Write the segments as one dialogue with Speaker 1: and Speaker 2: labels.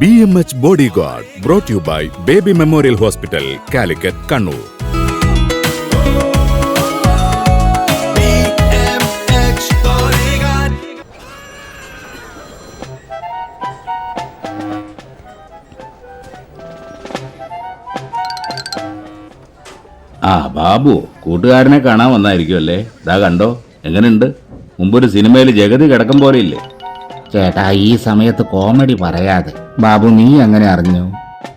Speaker 1: B M H bodyguard brought you by baby memorial hospital Calicut Kannur.
Speaker 2: ആ ബാബു കൂട്ടുകാരനെ കാണാൻ വന്നായിരിക്കും അല്ലേ ഇതാ കണ്ടോ? എങ്ങനെയുണ്ട് മുമ്പൊരു സിനിമയിൽ ജഗതി കിടക്കും പോലെ ഇല്ലേ?
Speaker 3: ചേട്ടാ ഈ സമയത്ത് കോമഡി പറയാതെ. ബാബു നീ അങ്ങനെ അറിഞ്ഞു?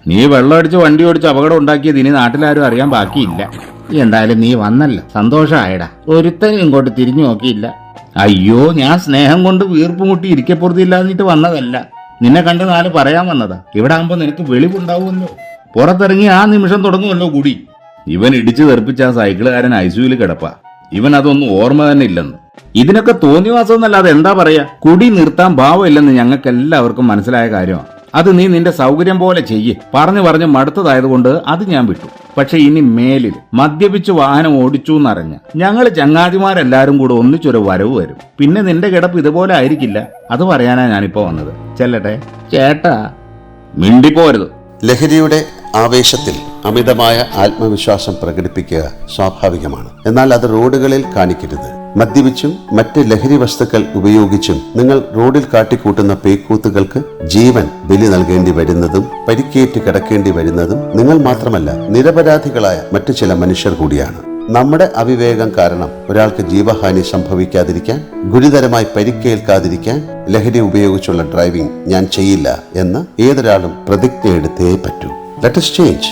Speaker 2: നീ വെള്ളം അടിച്ച് വണ്ടി ഓടിച്ച് അപകടം ഉണ്ടാക്കിയത് ഇനി നാട്ടിലാരും അറിയാൻ ബാക്കിയില്ല.
Speaker 3: എന്തായാലും നീ വന്നല്ലോ. സന്തോഷമായടാ ഒരുത്തനും ഇങ്ങോട്ട് തിരിഞ്ഞു നോക്കിയില്ല.
Speaker 2: അയ്യോ ഞാൻ സ്നേഹം കൊണ്ട് വീർപ്പ് മുട്ടി ഇരിക്കപ്പുറത്തില്ലാന്നിട്ട് വന്നതല്ല. നിന്നെ കണ്ട് നാല് പറയാൻ വന്നതാ. ഇവിടെ ആകുമ്പോ നിനക്ക് വെളിവുണ്ടാവുമല്ലോ. പുറത്തിറങ്ങി ആ നിമിഷം തുടങ്ങുമല്ലോ കൂടി. ഇവൻ ഇടിച്ചു തെറിപ്പിച്ച ആ സൈക്കിളുകാരൻ ഐസുവിൽ കിടപ്പാ. ഇവൻ അതൊന്നും ഓർമ്മ തന്നെ ഇല്ലെന്ന്. ഇതിനൊക്കെ തോന്നിവാസം എന്നല്ലാതെ എന്താ പറയാ? കുടി നിർത്താൻ ഭാവമില്ലെന്ന് ഞങ്ങൾക്ക് എല്ലാവർക്കും മനസ്സിലായ കാര്യമാണ് അത് നീ നിന്റെ സൗകര്യം പോലെ ചെയ്യ്. പറഞ്ഞു പറഞ്ഞ് മടുത്തതായതുകൊണ്ട് അത് ഞാൻ വിട്ടു. പക്ഷെ ഇനി മേലിൽ മദ്യപിച്ച് വാഹനം ഓടിച്ചു എന്നറിഞ്ഞ ഞങ്ങൾ ചങ്ങാതിമാരെല്ലാരും കൂടെ ഒന്നിച്ചൊരു വരവ് വരും. പിന്നെ നിന്റെ കിടപ്പ് ഇതുപോലെ ആയിരിക്കില്ല. അത് പറയാനാ ഞാനിപ്പോ വന്നത്. ചെല്ലട്ടെ?
Speaker 3: ചേട്ടാ.
Speaker 2: മിണ്ടിപ്പോരുത്.
Speaker 4: ലഹരിയുടെ ആവേശത്തിൽ അമിതമായ ആത്മവിശ്വാസം പ്രകടിപ്പിക്കുക സ്വാഭാവികമാണ്. എന്നാൽ അത് റോഡുകളിൽ കാണിക്കരുത്. മദ്യപിച്ചും മറ്റ് ലഹരി വസ്തുക്കൾ ഉപയോഗിച്ചും നിങ്ങൾ റോഡിൽ കാട്ടിക്കൂട്ടുന്ന പേക്കൂത്തുകൾക്ക് ജീവൻ ബലി നൽകേണ്ടി വരുന്നതും പരിക്കേറ്റ് കിടക്കേണ്ടി വരുന്നതും നിങ്ങൾ മാത്രമല്ല നിരപരാധികളായ മറ്റു ചില മനുഷ്യർ കൂടിയാണ്. നമ്മുടെ അവിവേകം കാരണം ഒരാൾക്ക് ജീവഹാനി സംഭവിക്കാതിരിക്കാൻ ഗുരുതരമായി പരിക്കേൽക്കാതിരിക്കാൻ ലഹരി ഉപയോഗിച്ചുള്ള ഡ്രൈവിംഗ് ഞാൻ ചെയ്യില്ല എന്ന് ഏതൊരാളും പ്രതിജ്ഞ എടുത്തേ പറ്റൂ let change